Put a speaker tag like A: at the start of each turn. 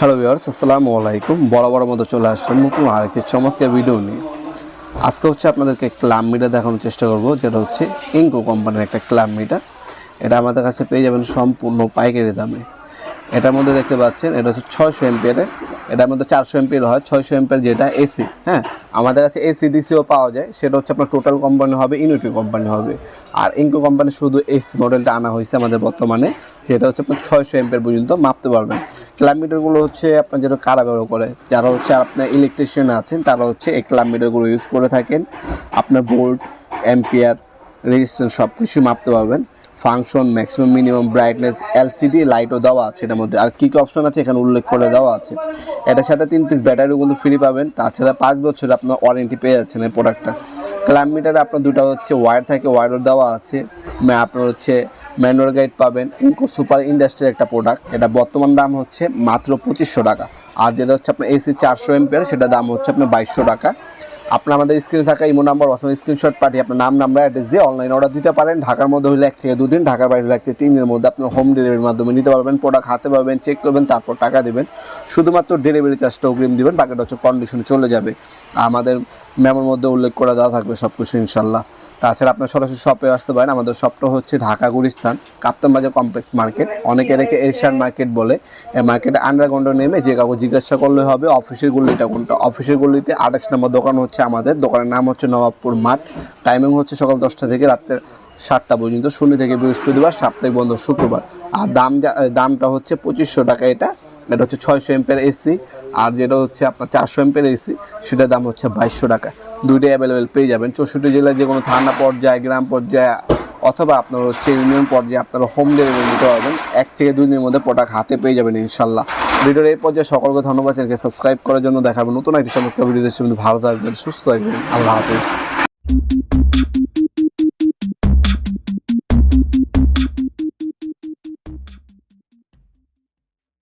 A: Hello viewers আসসালামু আলাইকুম বড় বড় মতো চলে আসলাম নতুন আরেকটি চমৎকার ভিডিও নিয়ে। আজকে হচ্ছে আপনাদেরকে ক্লাম মিটার দেখানোর চেষ্টা করব, যেটা হচ্ছে ইঙ্কো কোম্পানির একটা ক্লাম মিটার এটা আমাদের কাছে পেয়ে যাবেন সম্পূর্ণ পাইকারি দামে। এটার মধ্যে দেখতে পাচ্ছেন, এটা হচ্ছে ছয়শো এমপিয়ারের, এটার মধ্যে চারশো এমপিয়ার হয়, ছয়শো এমপিয়ার যেটা এসি হ্যাঁ? আমাদের কাছে এসি ডিসিও পাওয়া যায়, সেটা হচ্ছে আপনার টোটাল কোম্পানি হবে ইউনিটি কোম্পানি হবে। আর ইনকো কোম্পানি শুধু এসি মডেলটা আনা হয়েছে আমাদের বর্তমানে, যেটা হচ্ছে আপনার ছয়শো এমপিয়ার পর্যন্ত মাপতে পারবেন। কিলোমিটারগুলো হচ্ছে আপনার যেটা কারা ব্যবহার করে, যারা হচ্ছে আপনার ইলেকট্রিশিয়ান আছেন, তারা হচ্ছে এই কিলোমিটারগুলো ইউজ করে থাকেন। আপনার বোল্ট এম্পিয়ার রেজিস্ট্যান্স সব কিছু মাপতে পারবেন। Function maximum minimum brightness LCD লাইটও দেওয়া আছে এটার মধ্যে। আর কী কী অপশন আছে এখানে উল্লেখ করে দেওয়া আছে। এটার সাথে তিন পিস ব্যাটারিও কিন্তু ফ্রি পাবেন। তাছাড়া পাঁচ বছর আপনার ওয়ারেন্টি পেয়ে যাচ্ছেন এই প্রোডাক্টটা ক্লাম মিটারে আপনার দুটো হচ্ছে ওয়্যার থাকে ওয়্যারও দেওয়া আছে। আপনার হচ্ছে ম্যানুয়াল গাইড পাবেন। ইনকো সুপার ইন্ডাস্ট্রির একটা প্রোডাক্ট এটা বর্তমান দাম হচ্ছে মাত্র পঁচিশশো টাকা। আর যেটা হচ্ছে আপনার এসি চারশো এমপিয়ার সেটা দাম হচ্ছে আপনার বাইশশো টাকা। আপনার আমাদের স্ক্রিনে থাকা ইমো নাম্বার অথবা স্ক্রিনশট পাঠিয়ে আপনার নাম নাম্বার অ্যাড্রেস দিয়ে অনলাইন অর্ডার দিতে পারেন। ঢাকার মধ্যে হলে এক থেকে দুদিন, ঢাকার বাইরে হলে এক থেকে তিন দিনের মধ্যে আপনার হোম ডেলিভারির মাধ্যমে নিতে পারবেন। প্রোডাক্ট হাতে পাবেন চেক করবেন, তারপর টাকা দেবেন। শুধুমাত্র ডেলিভারি চার্জটা অগ্রিম দেবেন, বাকিটা হচ্ছে কন্ডিশনে চলে যাবে। আমাদের ম্যামের মধ্যে উল্লেখ করা দেওয়া থাকবে সব কিছু ইনশাল্লাহ তাছাড়া আপনার সরাসরি শপে আসতে পারেন। আমাদের শপটা হচ্ছে ঢাকা গুলিস্তান, কাপ্তান বাজার কমপ্লেক্স মার্কেট অনেকে রেখে এশিয়ান মার্কেট বলে। এই মার্কেটে আন্ডারগ্রাউন্ডে নেমে যে কাউকে জিজ্ঞাসা করলে হবে অফিসের গল্লিটা কোনটা? অফিসের গল্লিতে আঠাশ নম্বর দোকান হচ্ছে আমাদের। দোকানের নাম হচ্ছে নবাবপুর মাঠ। টাইমিং হচ্ছে সকাল দশটা থেকে রাত্রের সাতটা পর্যন্ত, শনি থেকে বৃহস্পতিবার, সাপ্তাহিক বন্ধ শুক্রবার। আর দাম দামটা হচ্ছে পঁচিশশো টাকা এটা। এটা হচ্ছে ছয়শো এমপের এসি আর যেটা হচ্ছে আপনার চারশো এমপের এসি সেটার দাম হচ্ছে বাইশশো টাকা। দুইটাই অ্যাভেলেবেল পেয়ে যাবেন। চৌষট্টি জেলায় যে কোনো থানা পর্যায়ে, গ্রাম পর্যায়ে অথবা আপনার হচ্ছে ইউনিয়ন পর্যায়ে আপনারা হোম ডেলিভারি নিতে পারবেন। এক থেকে দুই দিনের মধ্যে প্রোডাক্ট হাতে পেয়ে যাবেন ইনশাল্লাহ। ভিডিওর এই পর্যায়ে সকলকে ধন্যবাদ। চ্যানেলকে সাবস্ক্রাইব করার জন্য দেখাবেন নতুন একটি চমৎকার ভিডিও দেশে ভালো থাকবেন, সুস্থ থাকবেন। আল্লাহ হাফিজ।